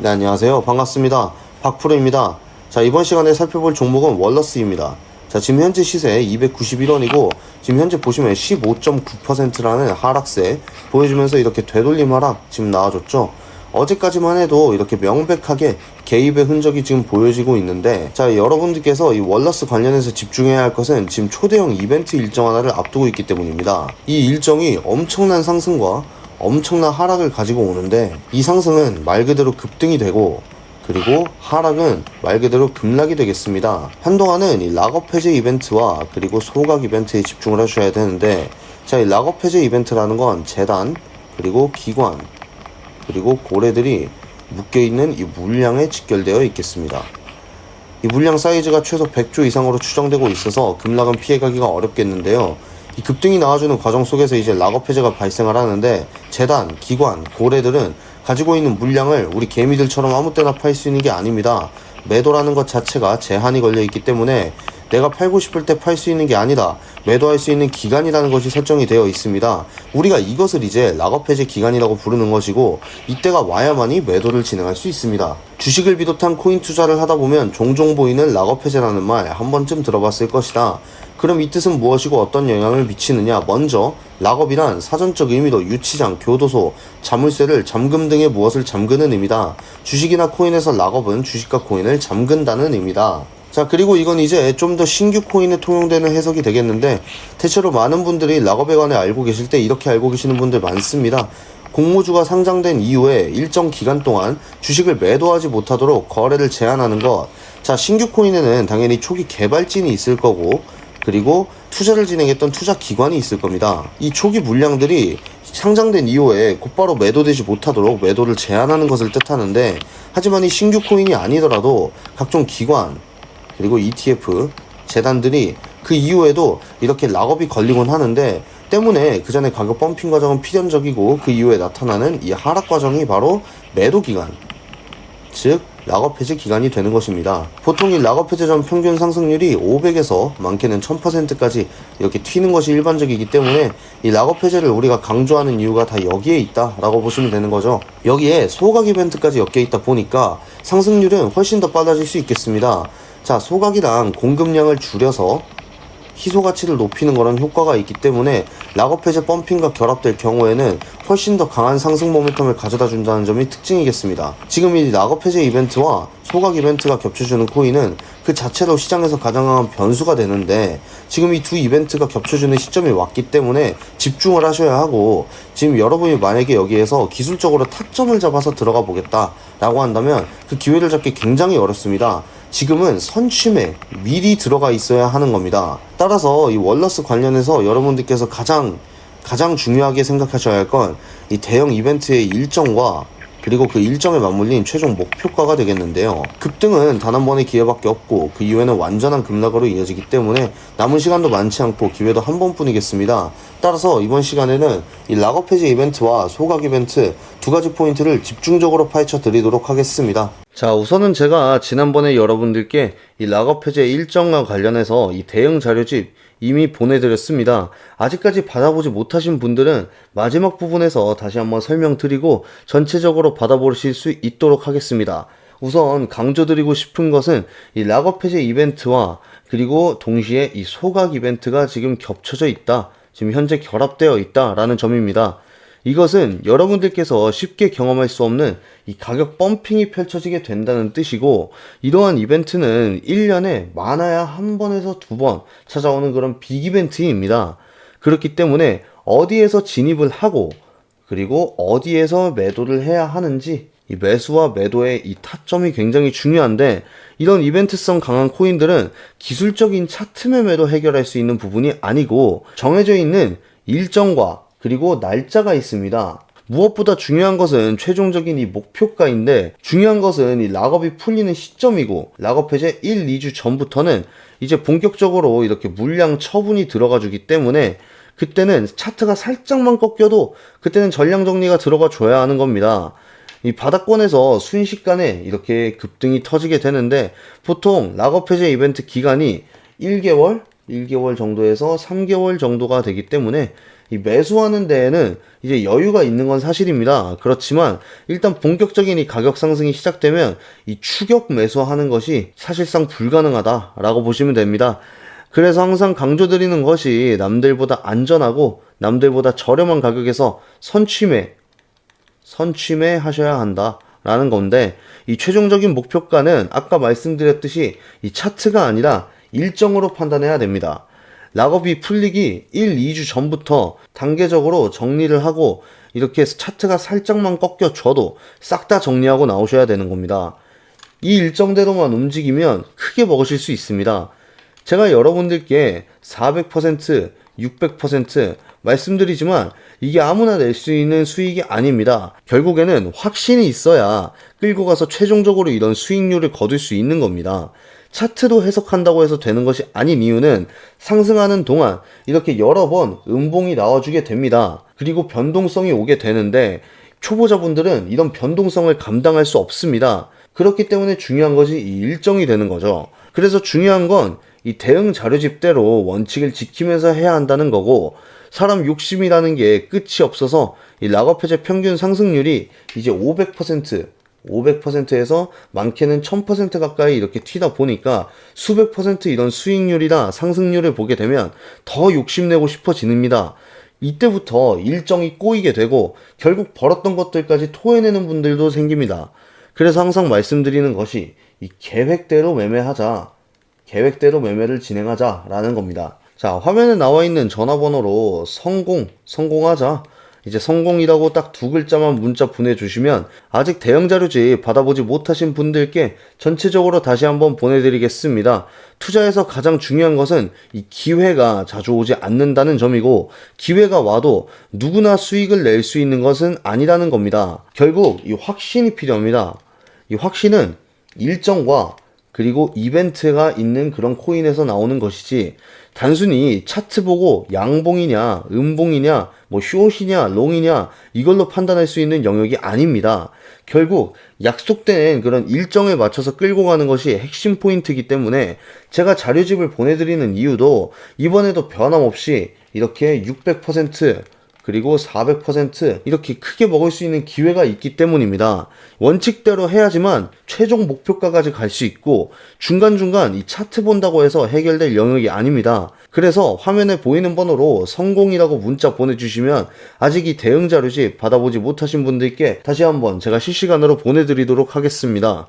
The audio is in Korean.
네, 안녕하세요. 반갑습니다. 박프로입니다. 자, 이번 시간에 살펴볼 종목은 월러스입니다. 자, 지금 현재 시세 291원이고, 지금 현재 보시면 15.9%라는 하락세 보여주면서 이렇게 되돌림 하락 지금 나와줬죠. 어제까지만 해도 이렇게 명백하게 개입의 흔적이 지금 보여지고 있는데, 자, 여러분들께서 이 월러스 관련해서 집중해야 할 것은 지금 초대형 이벤트 일정 하나를 앞두고 있기 때문입니다. 이 일정이 엄청난 상승과 엄청난 하락을 가지고 오는데 이 상승은 말 그대로 급등이 되고 그리고 하락은 말 그대로 급락이 되겠습니다. 한동안은 이 락업 해제 이벤트와 그리고 소각 이벤트에 집중을 하셔야 되는데 자, 이 락업 해제 이벤트라는 건 재단 그리고 기관 그리고 고래들이 묶여 있는 이 물량에 직결되어 있겠습니다. 이 물량 사이즈가 최소 100조 이상으로 추정되고 있어서 급락은 피해가기가 어렵겠는데요. 이 급등이 나와주는 과정 속에서 이제 락업 해제가 발생을 하는데 재단, 기관, 고래들은 가지고 있는 물량을 우리 개미들처럼 아무 때나 팔 수 있는 게 아닙니다. 매도라는 것 자체가 제한이 걸려 있기 때문에 내가 팔고 싶을 때 팔 수 있는 게 아니다. 매도할 수 있는 기간이라는 것이 설정이 되어 있습니다. 우리가 이것을 이제 락업 해제 기간이라고 부르는 것이고 이때가 와야만이 매도를 진행할 수 있습니다. 주식을 비롯한 코인 투자를 하다 보면 종종 보이는 락업 해제라는 말 한 번쯤 들어봤을 것이다. 그럼 이 뜻은 무엇이고 어떤 영향을 미치느냐? 먼저 락업이란 사전적 의미로 유치장, 교도소, 자물쇠를 잠금 등의 무엇을 잠그는 의미다. 주식이나 코인에서 락업은 주식과 코인을 잠근다는 의미다. 자, 그리고 이건 이제 좀 더 신규 코인에 통용되는 해석이 되겠는데, 대체로 많은 분들이 락업에 관해 알고 계실 때 이렇게 알고 계시는 분들 많습니다. 공모주가 상장된 이후에 일정 기간 동안 주식을 매도하지 못하도록 거래를 제한하는 것. 자, 신규 코인에는 당연히 초기 개발진이 있을 거고, 그리고 투자를 진행했던 투자 기관이 있을 겁니다. 이 초기 물량들이 상장된 이후에 곧바로 매도되지 못하도록 매도를 제한하는 것을 뜻하는데, 하지만 이 신규 코인이 아니더라도 각종 기관, 그리고 ETF, 재단들이 그 이후에도 이렇게 락업이 걸리곤 하는데 때문에 그 전에 가격 펌핑 과정은 필연적이고 그 이후에 나타나는 이 하락 과정이 바로 매도 기간, 즉 락업 해제 기간이 되는 것입니다. 보통 이 락업 해제 전 평균 상승률이 500에서 많게는 1000%까지 이렇게 튀는 것이 일반적이기 때문에 이 락업 해제를 우리가 강조하는 이유가 다 여기에 있다라고 보시면 되는 거죠. 여기에 소각 이벤트까지 엮여 있다 보니까 상승률은 훨씬 더 빨라질 수 있겠습니다. 자, 소각이랑 공급량을 줄여서 희소 가치를 높이는 거란 효과가 있기 때문에 락업 해제 펌핑과 결합될 경우에는 훨씬 더 강한 상승 모멘텀을 가져다 준다는 점이 특징이겠습니다. 지금 이 락업 해제 이벤트와 소각 이벤트가 겹쳐주는 코인은 그 자체로 시장에서 가장 강한 변수가 되는데 지금 이 두 이벤트가 겹쳐주는 시점이 왔기 때문에 집중을 하셔야 하고 지금 여러분이 만약에 여기에서 기술적으로 타점을 잡아서 들어가 보겠다라고 한다면 그 기회를 잡기 굉장히 어렵습니다. 지금은 선취매 미리 들어가 있어야 하는 겁니다. 따라서 이 월러스 관련해서 여러분들께서 가장 가장 중요하게 생각하셔야 할 건 이 대형 이벤트의 일정과 그리고 그 일정에 맞물린 최종 목표가가 되겠는데요. 급등은 단 한 번의 기회밖에 없고 그 이후에는 완전한 급락으로 이어지기 때문에 남은 시간도 많지 않고 기회도 한 번뿐이겠습니다. 따라서 이번 시간에는 이 락업 해제 이벤트와 소각 이벤트 두 가지 포인트를 집중적으로 파헤쳐 드리도록 하겠습니다. 자, 우선은 제가 지난번에 여러분들께 이 락업 해제 일정과 관련해서 이 대응 자료집 이미 보내드렸습니다. 아직까지 받아보지 못하신 분들은 마지막 부분에서 다시 한번 설명드리고 전체적으로 받아보실 수 있도록 하겠습니다. 우선 강조드리고 싶은 것은 이 락업 해제 이벤트와 그리고 동시에 이 소각 이벤트가 지금 겹쳐져 있다. 지금 현재 결합되어 있다라는 점입니다. 이것은 여러분들께서 쉽게 경험할 수 없는 이 가격 펌핑이 펼쳐지게 된다는 뜻이고 이러한 이벤트는 1년에 많아야 한 번에서 두 번 찾아오는 그런 빅 이벤트입니다. 그렇기 때문에 어디에서 진입을 하고 그리고 어디에서 매도를 해야 하는지 이 매수와 매도의 이 타점이 굉장히 중요한데 이런 이벤트성 강한 코인들은 기술적인 차트매 매도 해결할 수 있는 부분이 아니고 정해져 있는 일정과 그리고 날짜가 있습니다. 무엇보다 중요한 것은 최종적인 이 목표가인데 중요한 것은 이 락업이 풀리는 시점이고 락업 해제 1, 2주 전부터는 이제 본격적으로 이렇게 물량 처분이 들어가 주기 때문에 그때는 차트가 살짝만 꺾여도 그때는 전량 정리가 들어가 줘야 하는 겁니다. 이 바닥권에서 순식간에 이렇게 급등이 터지게 되는데 보통 락업 해제 이벤트 기간이 1개월, 1개월 정도에서 3개월 정도가 되기 때문에 이 매수하는 데에는 이제 여유가 있는 건 사실입니다. 그렇지만 일단 본격적인 이 가격 상승이 시작되면 이 추격 매수하는 것이 사실상 불가능하다라고 보시면 됩니다. 그래서 항상 강조드리는 것이 남들보다 안전하고 남들보다 저렴한 가격에서 선취매, 선취매 하셔야 한다 라는 건데 이 최종적인 목표가는 아까 말씀드렸듯이 이 차트가 아니라 일정으로 판단해야 됩니다. 락업이 풀리기 1, 2주 전부터 단계적으로 정리를 하고 이렇게 차트가 살짝만 꺾여줘도 싹 다 정리하고 나오셔야 되는 겁니다. 이 일정대로만 움직이면 크게 먹으실 수 있습니다. 제가 여러분들께 400%, 600% 말씀드리지만 이게 아무나 낼 수 있는 수익이 아닙니다. 결국에는 확신이 있어야 끌고 가서 최종적으로 이런 수익률을 거둘 수 있는 겁니다. 차트도 해석한다고 해서 되는 것이 아닌 이유는 상승하는 동안 이렇게 여러 번 음봉이 나와주게 됩니다. 그리고 변동성이 오게 되는데 초보자분들은 이런 변동성을 감당할 수 없습니다. 그렇기 때문에 중요한 것이 이 일정이 되는 거죠. 그래서 중요한 건 이 대응 자료집대로 원칙을 지키면서 해야 한다는 거고 사람 욕심이라는 게 끝이 없어서 이 락업 해제 평균 상승률이 이제 500% 500%에서 많게는 1000% 가까이 이렇게 튀다 보니까 수백 퍼센트 이런 수익률이나 상승률을 보게 되면 더 욕심내고 싶어지습니다. 이때부터 일정이 꼬이게 되고 결국 벌었던 것들까지 토해내는 분들도 생깁니다. 그래서 항상 말씀드리는 것이 이 계획대로 매매하자. 계획대로 매매를 진행하자라는 겁니다. 자, 화면에 나와 있는 전화번호로 성공, 성공하자. 이제 성공이라고 딱 두 글자만 문자 보내주시면 아직 대형 자료집 받아보지 못하신 분들께 전체적으로 다시 한번 보내드리겠습니다. 투자에서 가장 중요한 것은 이 기회가 자주 오지 않는다는 점이고 기회가 와도 누구나 수익을 낼 수 있는 것은 아니라는 겁니다. 결국 이 확신이 필요합니다. 이 확신은 일정과 그리고 이벤트가 있는 그런 코인에서 나오는 것이지 단순히 차트 보고 양봉이냐 음봉이냐 뭐 숏이냐 롱이냐 이걸로 판단할 수 있는 영역이 아닙니다. 결국 약속된 그런 일정에 맞춰서 끌고 가는 것이 핵심 포인트이기 때문에 제가 자료집을 보내드리는 이유도 이번에도 변함없이 이렇게 600% 그리고 400% 이렇게 크게 먹을 수 있는 기회가 있기 때문입니다. 원칙대로 해야지만 최종 목표가까지 갈 수 있고 중간중간 이 차트 본다고 해서 해결될 영역이 아닙니다. 그래서 화면에 보이는 번호로 성공이라고 문자 보내주시면 아직 이 대응 자료집 받아보지 못하신 분들께 다시 한번 제가 실시간으로 보내드리도록 하겠습니다.